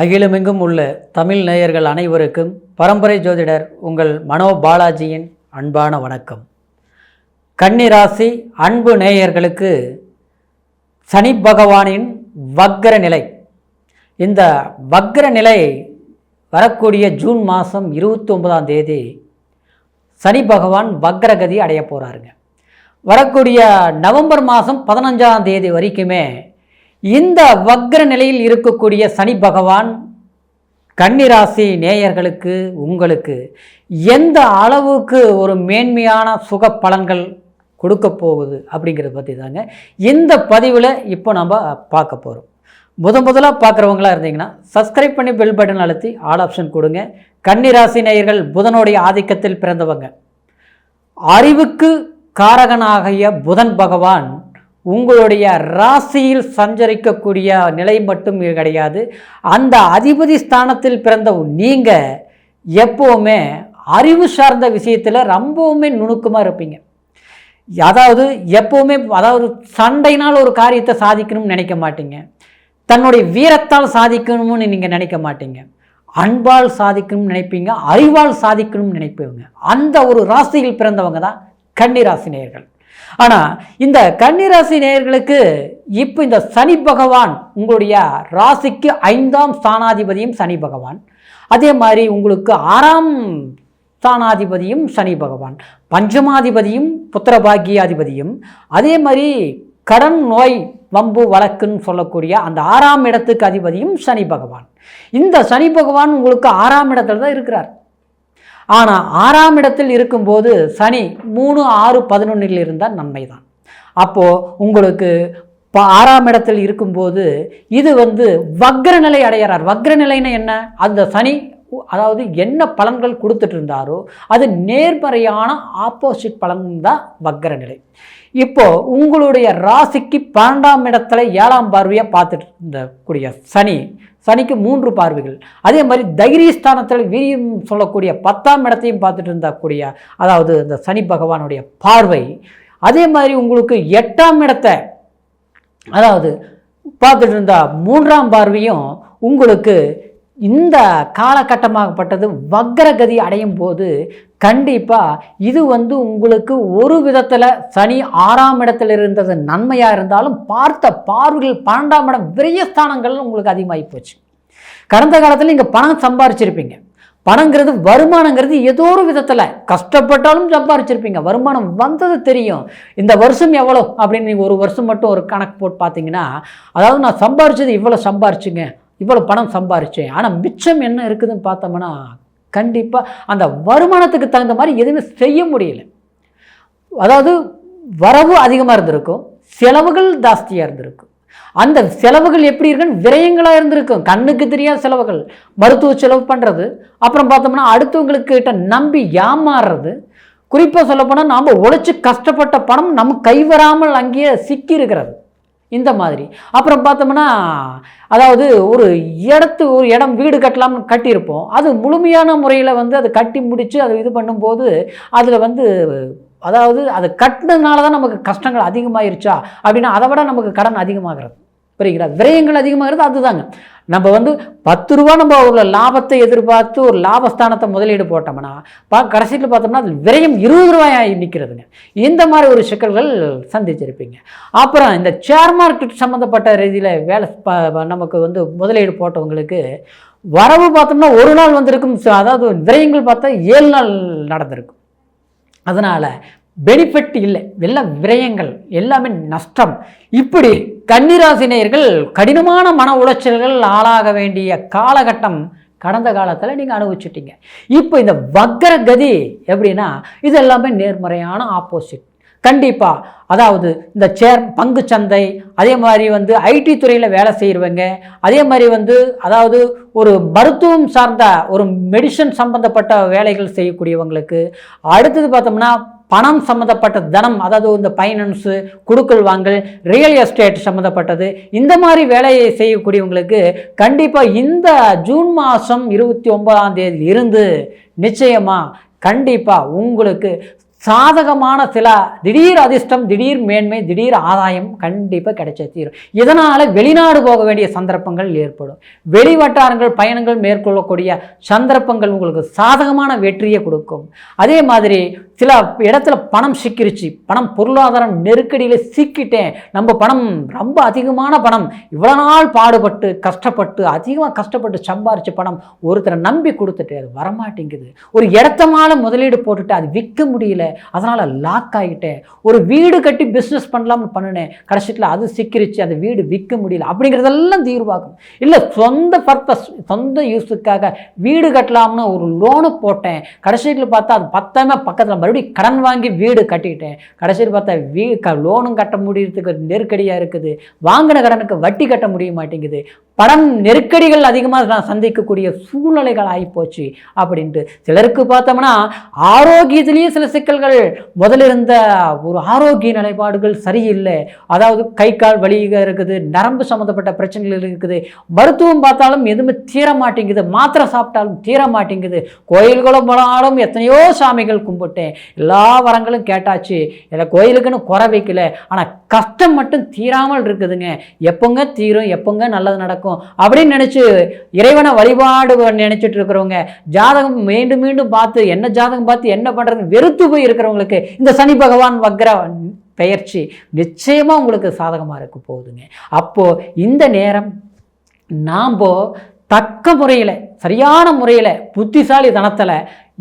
அகிலமெங்கும் உள்ள தமிழ் நேயர்கள் அனைவருக்கும் பரம்பரை ஜோதிடர் உங்கள் மனோ பாலாஜியின் அன்பான வணக்கம். கன்னிராசி அன்பு நேயர்களுக்கு சனி பகவானின் வக்ர நிலை. இந்த வக்ர நிலை வரக்கூடிய ஜூன் மாதம் இருபத்தி ஒன்பதாம் தேதி சனி பகவான் வக்ரகதி அடைய போகிறாருங்க வரக்கூடிய நவம்பர் மாதம் பதினஞ்சாம் தேதி வரைக்குமே இந்த வக்ர நிலையில் இருக்கக்கூடிய சனி பகவான் கன்னிராசி நேயர்களுக்கு உங்களுக்கு எந்த அளவுக்கு ஒரு மேன்மையான சுக பலன்கள் கொடுக்க போகுது அப்படிங்கிறத பற்றி தாங்க இந்த பதிவில் இப்போ நம்ம பார்க்க போகிறோம் முத முதலாக பார்க்குறவங்களா இருந்தீங்கன்னா சப்ஸ்கிரைப் பண்ணி பெல் பட்டன் அழுத்தி ஆல் ஆப்ஷன் கொடுங்க. கன்னிராசி நேயர்கள் புதனுடைய ஆதிக்கத்தில் பிறந்தவங்க. அறிவுக்கு காரகனாகிய புதன் பகவான் உங்களுடைய ராசியில் சஞ்சரிக்கக்கூடிய நிலை மட்டும் கிடையாது. அந்த அதிபதி ஸ்தானத்தில் பிறந்த நீங்கள் எப்போவுமே அறிவு சார்ந்த விஷயத்தில் ரொம்பவுமே நுணுக்கமாக இருப்பீங்க. அதாவது எப்போவுமே அதாவது சண்டைனால் ஒரு காரியத்தை சாதிக்கணும்னு நினைக்க மாட்டீங்க. தன்னுடைய வீரத்தால் சாதிக்கணும்னு நீங்கள் நினைக்க மாட்டீங்க. அன்பால் சாதிக்கணும்னு நினைப்பீங்க அறிவால் சாதிக்கணும்னு நினைப்பீங்க. அந்த ஒரு ராசியில் பிறந்தவங்க தான் கன்னிராசி நேயர்கள். ஆனால் இந்த கன்னிராசி நேயர்களுக்கு இப்போ இந்த சனி பகவான் உங்களுடைய ராசிக்கு ஐந்தாம் ஸ்தானாதிபதியும் சனி பகவான். அதே மாதிரி உங்களுக்கு ஆறாம் ஸ்தானாதிபதியும் சனி பகவான். பஞ்சமாதிபதியும் புத்திரபாகியாதிபதியும். அதே மாதிரி கடன் நோய் வம்பு வழக்குன்னு சொல்லக்கூடிய அந்த ஆறாம் இடத்துக்கு அதிபதியும் சனி பகவான். இந்த சனி பகவான் உங்களுக்கு ஆறாம் இடத்துல தான் இருக்கிறார். ஆனால் ஆறாம் இடத்தில் இருக்கும்போது சனி மூணு ஆறு பதினொன்றில் இருந்தால் நன்மை தான் அப்போது உங்களுக்கு ப ஆறாம் இடத்தில் இருக்கும்போது இது வந்து வக்ரநிலை அடையிறார் வக்ரநிலைன்னா என்ன? அந்த சனி அதாவது என்ன பலன்கள் கொடுத்துட்டு இருந்தாரோ அது நேர்மறையான ஆப்போசிட் பலன் தான் வக்ரநிலை. இப்போ உங்களுடைய ராசிக்கு பன்னெண்டாம் இடத்துல ஏழாம் பார்வையாக பார்த்துட்டு இருந்த கூடிய சனி சனிக்கு மூன்று பார்வைகள். அதே மாதிரி தைரியஸ்தானத்தில் வீரியம் சொல்லக்கூடிய பத்தாம் இடத்தையும் பார்த்துட்டு இருந்தக்கூடிய அதாவது இந்த சனி பகவானுடைய பார்வை. அதே மாதிரி உங்களுக்கு எட்டாம் இடத்தை அதாவது பார்த்துட்டு இருந்த மூன்றாம் பார்வையும் உங்களுக்கு இந்த காலகட்டமாகப்பட்டது வக்ரகதி அடையும் போது கண்டிப்பாக இது வந்து உங்களுக்கு ஒரு விதத்தில் சனி ஆறாம் இடத்துல இருந்தது நன்மையாக இருந்தாலும் பார்த்த பார்வைகள் பன்னெண்டாம் இடம் விரயஸ்தானங்கள் உங்களுக்கு அதிகமாகி போச்சு. கடந்த காலத்தில் நீங்கள் பணம் சம்பாரிச்சிருப்பீங்க. பணங்கிறது வருமானங்கிறது ஏதோ ஒரு விதத்தில் கஷ்டப்பட்டாலும் சம்பாரிச்சிருப்பீங்க. வருமானம் வந்தது தெரியும். இந்த வருஷம் எவ்வளோ அப்படின்னு நீங்கள் ஒரு வருஷம் மட்டும் ஒரு கணக்கு போட்டு பார்த்தீங்கன்னா அதாவது நான் சம்பாரிச்சது இவ்வளோ சம்பாரிச்சுங்க. இவ்வளோ பணம் சம்பாரிச்சேன். ஆனால் மிச்சம் என்ன இருக்குதுன்னு பார்த்தோம்னா கண்டிப்பாக அந்த வருமானத்துக்கு தகுந்த மாதிரி எதுவுமே செய்ய முடியல. அதாவது வரவு அதிகமாக இருந்திருக்கும் செலவுகள் ஜாஸ்தியாக இருந்திருக்கும். அந்த செலவுகள் எப்படி இருக்குன்னு விரயங்களாக இருந்திருக்கும். கண்ணுக்கு தெரியாத செலவுகள் மருத்துவ செலவு பண்ணுறது அப்புறம் பார்த்தோம்னா அடுத்தவங்களுக்கு கிட்ட நம்பி ஏமாறுறது. குறிப்பாக சொல்லப்போனால் நாம் உழைச்சி கஷ்டப்பட்ட பணம் நம்ம கைவராமல் அங்கேயே சிக்கி இருக்கிறது இந்த மாதிரி. அப்புறம் பார்த்தோம்னா அதாவது ஒரு இடத்து ஒரு இடம் வீடு கட்டலாம்னு கட்டியிருப்போம். அது முழுமையான முறையில் வந்து அதை கட்டி முடித்து அதை இது பண்ணும்போது அதில் வந்து அதாவது அது கட்டினதுனால தான் நமக்கு கஷ்டங்கள் அதிகமாயிருச்சா? அப்படின்னா அதை விட நமக்கு கடன் அதிகமாகிறது. புரியுங்களா விரயங்கள் அதிகமாகிறது அதுதாங்க. நம்ம வந்து பத்து ரூபா நம்ம ஒரு லாபத்தை எதிர்பார்த்து ஒரு லாபஸ்தானத்தை முதலீடு போட்டோம்னா பா கடைசியில் பார்த்தோம்னா அது விரயம் இருபது ரூபாய் நிற்கிறதுங்க இந்த மாதிரி ஒரு சிக்கல்கள் சந்திச்சிருப்பீங்க. அப்புறம் இந்த ஷேர் மார்க்கெட் சம்மந்தப்பட்ட ரீதியில் வேலை நமக்கு வந்து முதலீடு போட்டவங்களுக்கு வரவு பார்த்தோம்னா ஒரு நாள் வந்திருக்கும். அதாவது விரயங்கள் பார்த்தா ஏழு நாள் நடந்திருக்கும். அதனால் பெனிஃபிட் இல்லை. எல்லாம் விரயங்கள் எல்லாமே நஷ்டம். இப்படி கன்னிராசினியர்கள் கடினமான மன உளைச்சல்கள் ஆளாக வேண்டிய காலகட்டம் கடந்த காலத்தில் நீங்கள் அனுபவிச்சுட்டீங்க. இப்போ இந்த வக்கர கதி எப்படின்னா இது எல்லாமே நேர்மறையான ஆப்போசிட் கண்டிப்பாக அதாவது இந்த சேர் பங்கு சந்தை அதே மாதிரி வந்து ஐடி துறையில் வேலை செய்கிறவங்க அதே மாதிரி வந்து அதாவது ஒரு மருத்துவம் சார்ந்த ஒரு மெடிசன் சம்பந்தப்பட்ட வேலைகள் செய்யக்கூடியவங்களுக்கு அடுத்தது பார்த்தோம்னா பணம் சம்மந்தப்பட்ட தனம் அதாவது இந்த ஃபைனான்ஸு குடுக்கல் வாங்கல் ரியல் எஸ்டேட் சம்மந்தப்பட்டது இந்த மாதிரி வேலையை செய்யக்கூடியவங்களுக்கு கண்டிப்பாக இந்த ஜூன் மாதம் இருபத்தி ஒன்பதாம் தேதி இருந்து நிச்சயமாக கண்டிப்பாக உங்களுக்கு சாதகமான சில திடீர் அதிர்ஷ்டம் திடீர் மேன்மை திடீர் ஆதாயம் கண்டிப்பாக கிடைச்ச தீரும். இதனால் வெளிநாடு போக வேண்டிய சந்தர்ப்பங்கள் ஏற்படும். வெளி வட்டாரங்கள் பயணங்கள் மேற்கொள்ளக்கூடிய சந்தர்ப்பங்கள் உங்களுக்கு சாதகமான வெற்றியை கொடுக்கும். அதே மாதிரி சில இடத்துல பணம் சிக்கிருச்சு. பணம் பொருளாதாரம் நெருக்கடியில் சிக்கிட்டேன். நம்ம பணம் ரொம்ப அதிகமான பணம். இவ்வளோ நாள் பாடுபட்டு கஷ்டப்பட்டு அதிகமாக கஷ்டப்பட்டு சம்பாரிச்ச பணம் ஒருத்தரை நம்பி கொடுத்துட்டு அது வரமாட்டேங்குது. ஒரு இடத்தமான முதலீடு போட்டுட்டு அது விற்க முடியல. அதனால் லாக் ஆகிட்டேன் ஒரு வீடு கட்டி பிஸ்னஸ் பண்ணலாம்னு பண்ணினேன். கடைசியில் அது சிக்கிருச்சு. அந்த வீடு விற்க முடியல. அப்படிங்கிறதெல்லாம் தீர்வாகும். இல்லை சொந்த பர்பஸ் சொந்த யூஸுக்காக வீடு கட்டலாம்னு ஒரு லோனு போட்டேன். கடைசியில் பார்த்தா அது பத்தாம பக்கத்தில் மறுபடியும் கடன் வாங்கி வீடு கட்டிட்டேன். கடைசியில் பார்த்தா வீ க லோனும் கட்ட முடியறதுக்கு நெருக்கடியாக இருக்குது. வாங்கின கடனுக்கு வட்டி கட்ட முடிய மாட்டேங்குது. பணம் நெருக்கடிகள் அதிகமாக நான் சந்திக்கக்கூடிய சூழ்நிலைகள் ஆகிப்போச்சு அப்படின்ட்டு. சிலருக்கு பார்த்தோம்னா ஆரோக்கியத்திலேயே சில சிக்கல்கள். முதல்ல இருந்த ஒரு ஆரோக்கிய நிலைப்பாடுகள் சரியில்லை. அதாவது கை கால் வலிக இருக்குது நரம்பு சம்மந்தப்பட்ட பிரச்சனைகள் இருக்குது. மருத்துவம் பார்த்தாலும் எதுவுமே தீர மாட்டேங்குது. மாத்திரை சாப்பிட்டாலும் தீர மாட்டேங்குது. கோயில்களும் போனாலும் எத்தனையோ சாமிகள் கும்பிட்டேன். எல்லா வரங்களும் கேட்டாச்சு. இல்லை கோயிலுக்குன்னு குறை வைக்கல. ஆனால் கஷ்டம் மட்டும் தீராமல் இருக்குதுங்க. எப்போங்க தீரும் எப்போங்க நல்லது நடக்கும் அப்படின்னு நினச்சி இறைவனை வழிபாடு நினைச்சிட்டு இருக்கிறவங்க ஜாதகம் மீண்டும் மீண்டும் பார்த்து என்ன ஜாதகம் பார்த்து என்ன பண்ணுறது வெறுத்து போய் இருக்கிறவங்களுக்கு இந்த சனி பகவான் வக்ர பெயர்ச்சி நிச்சயமாக உங்களுக்கு சாதகமாக இருக்க போகுதுங்க. அப்போது இந்த நேரம் நாம் தக்க முறையில் சரியான முறையில் புத்திசாலி தனத்தில்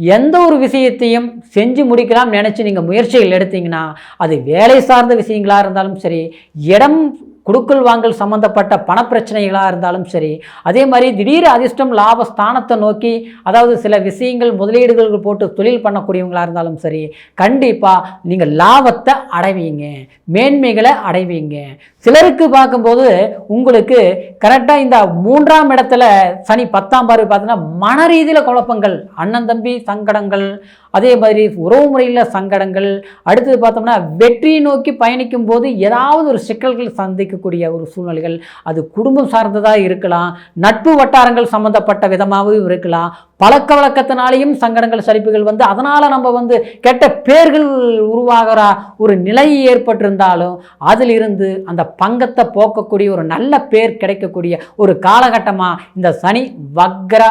எந்த ஒரு விஷயத்தையும் செஞ்சு முடிக்கலாம் நினச்சி நீங்கள் முயற்சிகள் எடுத்தீங்கன்னா அது வேலை சார்ந்த விஷயங்களாக இருந்தாலும் சரி இடம் குடுக்கல் வாங்கல் சம்மந்தப்பட்ட பணப்பிரச்சனைகளாக இருந்தாலும் சரி அதே மாதிரி திடீர் அதிர்ஷ்டம் லாப ஸ்தானத்தை நோக்கி அதாவது சில விஷயங்கள் முதலீடுகள் போட்டு தொழில் பண்ணக்கூடியவங்களாக இருந்தாலும் சரி கண்டிப்பாக நீங்கள் லாபத்தை அடைவீங்க மேன்மைகளை அடைவீங்க. சிலருக்கு பார்க்கும்போது உங்களுக்கு கரெக்டாக இந்த மூன்றாம் இடத்துல சனி பத்தாம் பார்வை பார்த்தீங்கன்னா மன ரீதியில் குழப்பங்கள் அண்ணன் தம்பி சங்கடங்கள் அதே மாதிரி உறவு முறையில் சங்கடங்கள் அடுத்தது பார்த்தோம்னா வெற்றியை நோக்கி பயணிக்கும் போது ஏதாவது ஒரு சிக்கல்கள் இருக்கக்கூடிய ஒரு சூழ்நிலைகள் அது குடும்பம் சார்ந்ததாக இருக்கலாம் நட்பு வட்டாரங்கள் சம்மந்தப்பட்ட விதமாகவும் இருக்கலாம். பழக்க வழக்கத்தினாலேயும் சங்கடங்கள் சரிப்புகள் வந்து அதனால் நம்ம வந்து கெட்ட பேர்கள் உருவாகிற ஒரு நிலை ஏற்பட்டிருந்தாலும் அதிலிருந்து அந்த பங்கத்தை போக்கக்கூடிய ஒரு நல்ல பேர் கிடைக்கக்கூடிய ஒரு காலகட்டமாக இந்த சனி வக்ர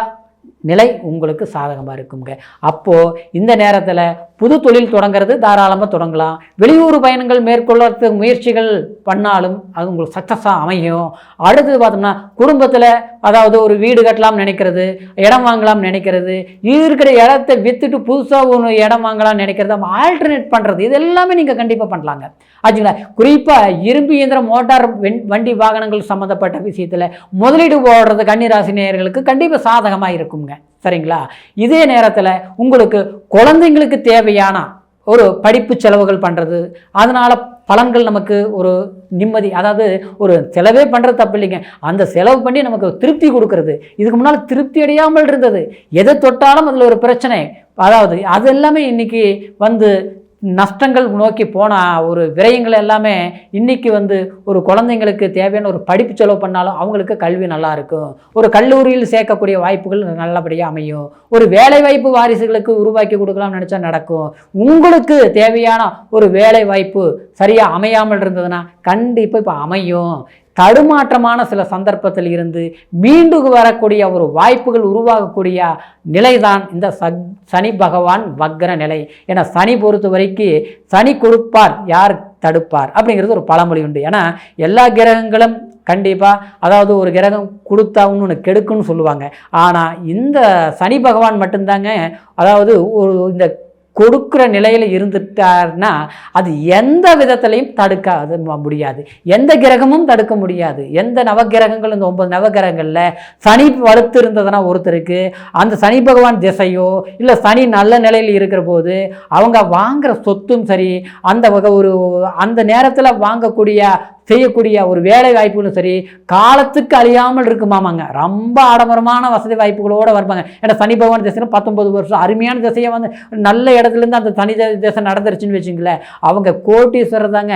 நிலை உங்களுக்கு சாதகமாக இருக்குங்க. அப்போது இந்த நேரத்தில் புது தொழில் தொடங்குறது தாராளமாக தொடங்கலாம். வெளியூர் பயணங்கள் மேற்கொள்ளறதுக்கு முயற்சிகள் பண்ணாலும் அது உங்களுக்கு சக்ஸஸாக அமையும். அடுத்தது பார்த்தோம்னா குடும்பத்தில் அதாவது ஒரு வீடு கட்டலாம்னு நினைக்கிறது இடம் வாங்கலாம்னு நினைக்கிறது இருக்கிற இடத்த விற்றுட்டு புதுசாக ஒன்று இடம் வாங்கலாம்னு நினைக்கிறது ஆல்டர்னேட் பண்ணுறது இது எல்லாமே நீங்கள் கண்டிப்பாக பண்ணலாங்க. ஆச்சுங்களா? குறிப்பாக இரும்பு இயந்திரம் மோட்டார் வண்டி வாகனங்கள் சம்மந்தப்பட்ட விஷயத்தில் முதலீடு போடுறது கன்னிராசி நேயர்களுக்கு கண்டிப்பாக சாதகமாக இருக்குங்க. சரிங்களா? இதே நேரத்தில் உங்களுக்கு குழந்தைங்களுக்கு தேவையான ஒரு படிப்பு செலவுகள் பண்ணுறது அதனால் பலன்கள் நமக்கு ஒரு நிம்மதி அதாவது ஒரு செலவே பண்ணுறது தப்பு இல்லைங்க அந்த செலவு பண்ணி நமக்கு திருப்தி கொடுக்கறது. இதுக்கு முன்னால் திருப்தி அடையாமல் இருந்தது. எதை தொட்டாலும் அதில் ஒரு பிரச்சனை. அதாவது அது எல்லாமே இன்றைக்கி வந்து நஷ்டங்கள் நோக்கி போனால் ஒரு விரயங்கள் எல்லாமே இன்றைக்கி வந்து ஒரு குழந்தைங்களுக்கு தேவையான ஒரு படிப்பு செலவு பண்ணாலும் அவங்களுக்கு கல்வி நல்லா இருக்கும். ஒரு கல்லூரியில் சேர்க்கக்கூடிய வாய்ப்புகள் நல்லபடியாக அமையும். ஒரு வேலைவாய்ப்பு வாரிசுகளுக்கு உருவாக்கி கொடுக்கலாம்னு நினச்சா நடக்கும். உங்களுக்கு தேவையான ஒரு வேலை வாய்ப்பு சரியாக அமையாமல் இருந்ததுன்னா கண்டிப்பாக இப்போ அமையும். தடுமாற்றமான சில சந்தர்ப்பத்தில் இருந்து மீண்டு வரக்கூடிய ஒரு வாய்ப்புகள் உருவாகக்கூடிய நிலைதான் இந்த சக் சனி பகவான் வக்ர நிலை. ஏன்னா சனி பொறுத்த வரைக்கும் சனி கொடுப்பார் யார் தடுப்பார்? அப்படிங்கிறது ஒரு பழமொழி உண்டு. ஏன்னா எல்லா கிரகங்களும் கண்டிப்பாக அதாவது ஒரு கிரகம் கொடுத்தா ஒன்று கெடுக்குன்னு சொல்லுவாங்க. ஆனால் இந்த சனி பகவான் மட்டும்தாங்க அதாவது ஒரு இந்த கொடுக்குற நிலையில் இருந்துட்டார்னா அது எந்த விதத்துலையும் தடுக்க முடியாது. எந்த கிரகமும் தடுக்க முடியாது. எந்த நவகிரகங்கள் இந்த ஒன்பது நவகிரகங்களில் சனி வலுத்து இருந்ததுன்னா ஒருத்தருக்கு அந்த சனி பகவான் திசையோ இல்லை சனி நல்ல நிலையில் இருக்கிற போது அவங்க வாங்குற சொத்தும் சரி அந்த வகை ஒரு அந்த நேரத்தில் வாங்கக்கூடிய செய்யக்கூடிய ஒரு வேலை வாய்ப்புகளும் சரி காலத்துக்கு அழியாமல் இருக்குமாமாங்க. ரொம்ப ஆடம்பரமான வசதி வாய்ப்புகளோடு வருவாங்க ஏன்னா சனி பகவான் திசைன்னு பத்தொம்பது வருஷம் அருமையான திசையை வந்து நல்ல இடத்துலேருந்து அந்த தனி திசை நடந்துருச்சுன்னு வச்சுங்களேன் அவங்க கோட்டீஸ்வரர் தாங்க.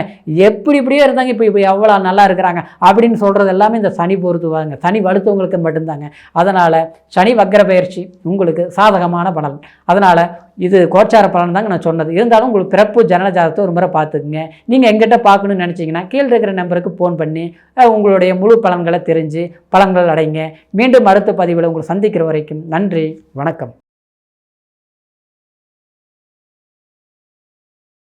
எப்படி இப்படியே இருந்தாங்க இப்போ இப்போ எவ்வளோ நல்லா இருக்கிறாங்க அப்படின்னு சொல்கிறது எல்லாமே இந்த சனி பொறுத்துவாங்க. சனி வலுத்தவங்களுக்கு மட்டும்தாங்க. அதனால் சனி வக்கர பயிற்சி உங்களுக்கு சாதகமான பலன். அதனால் இது கோச்சார பலன் தாங்க நான் சொன்னது. இருந்தாலும் உங்களுக்கு பிறப்பு ஜனன ஜாதகத்தை ஒரு முறை பார்த்துக்குங்க. நீங்கள் எங்கிட்ட பார்க்கணும்னு நினச்சிங்கன்னா கீழே இருக்கிற நம்பருக்கு ஃபோன் பண்ணி உங்களுடைய முழு பலன்களை தெரிஞ்சு பலன்கள் அடைங்க. மீண்டும் அடுத்த பதிவில் உங்களை சந்திக்கிற வரைக்கும் நன்றி வணக்கம்.